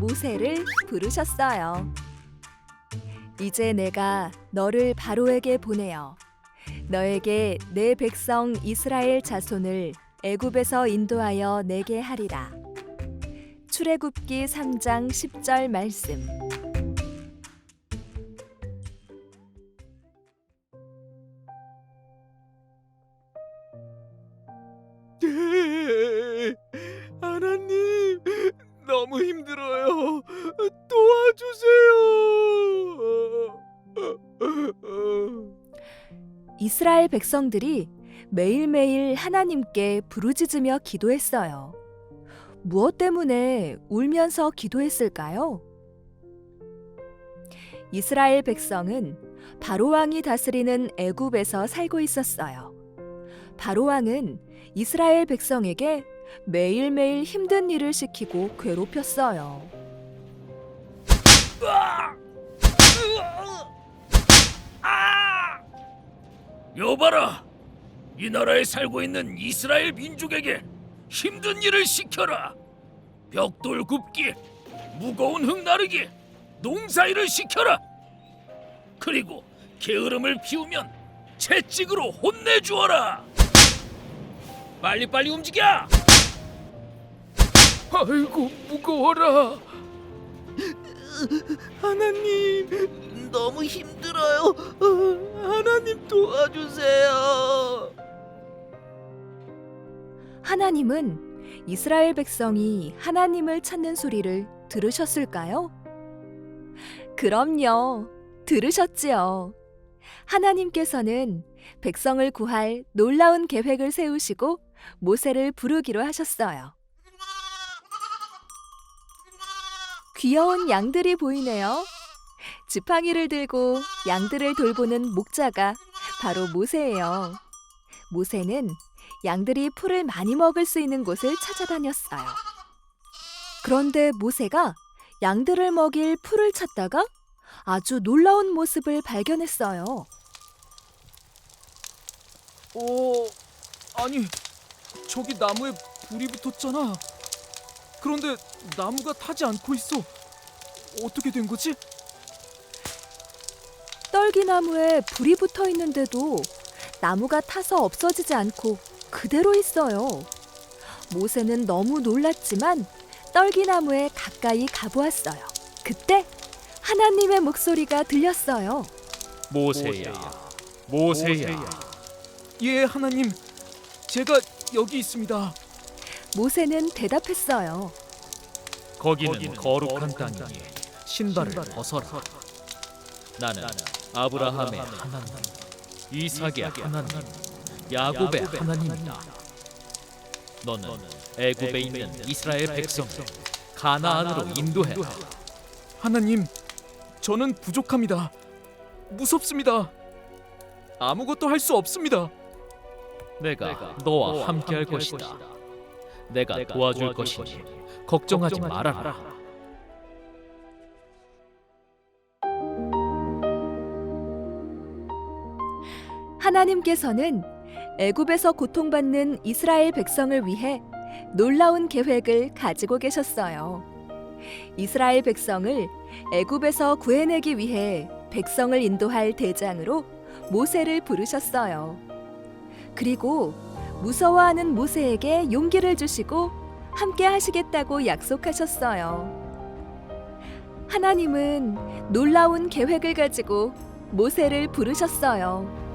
모세를 부르셨어요. 이제 내가 너를 바로에게 보내어 너에게 내 백성 이스라엘 자손을 애굽에서 인도하여 내게 하리라. 출애굽기 3장 10절 말씀. 이스라엘 백성들이 매일매일 하나님께 부르짖으며 기도했어요. 무엇 때문에 울면서 기도했을까요? 이스라엘 백성은 바로 왕이 다스리는 애굽에서 살고 있었어요. 바로 왕은 이스라엘 백성에게 매일매일 힘든 일을 시키고 괴롭혔어요. 여봐라, 이 나라에 살고 있는 이스라엘 민족에게 힘든 일을 시켜라. 벽돌 굽기, 무거운 흙 나르기, 농사일을 시켜라. 그리고 게으름을 피우면 채찍으로 혼내주어라. 빨리빨리 움직여. 아이고 무거워라. 하나님 너무 힘들어요. 어, 하나님 도와주세요. 하나님은 이스라엘 백성이 하나님을 찾는 소리를 들으셨을까요? 그럼요. 들으셨지요. 하나님께서는 백성을 구할 놀라운 계획을 세우시고 모세를 부르기로 하셨어요. 귀여운 양들이 보이네요. 지팡이를 들고 양들을 돌보는 목자가 바로 모세예요. 모세는 양들이 풀을 많이 먹을 수 있는 곳을 찾아다녔어요. 그런데 모세가 양들을 먹일 풀을 찾다가 아주 놀라운 모습을 발견했어요. 어 아니 저기 나무에 불이 붙었잖아. 그런데 나무가 타지 않고 있어. 어떻게 된 거지? 떨기나무에 불이 붙어 있는데도 나무가 타서 없어지지 않고 그대로 있어요. 모세는 너무 놀랐지만 떨기나무에 가까이 가보았어요. 그때 하나님의 목소리가 들렸어요. 모세야, 모세야, 예 하나님 제가 여기 있습니다. 모세는 대답했어요. 거기는 거룩한 땅이니 신발을 벗어라. 나는 아브라함의 하나님, 이삭의 하나님, 야곱의 하나님이다. 너는 애굽에 있는 이스라엘 백성을 가나안으로 인도해라. 하나님 저는 부족합니다. 무섭습니다. 아무것도 할 수 없습니다. 내가 너와 함께할 것이다. 내가 도와줄 것이니 걱정하지 말아라. 하나님께서는 애굽에서 고통받는 이스라엘 백성을 위해 놀라운 계획을 가지고 계셨어요. 이스라엘 백성을 애굽에서 구해내기 위해 백성을 인도할 대장으로 모세를 부르셨어요. 그리고 무서워하는 모세에게 용기를 주시고 함께 하시겠다고 약속하셨어요. 하나님은 놀라운 계획을 가지고 모세를 부르셨어요.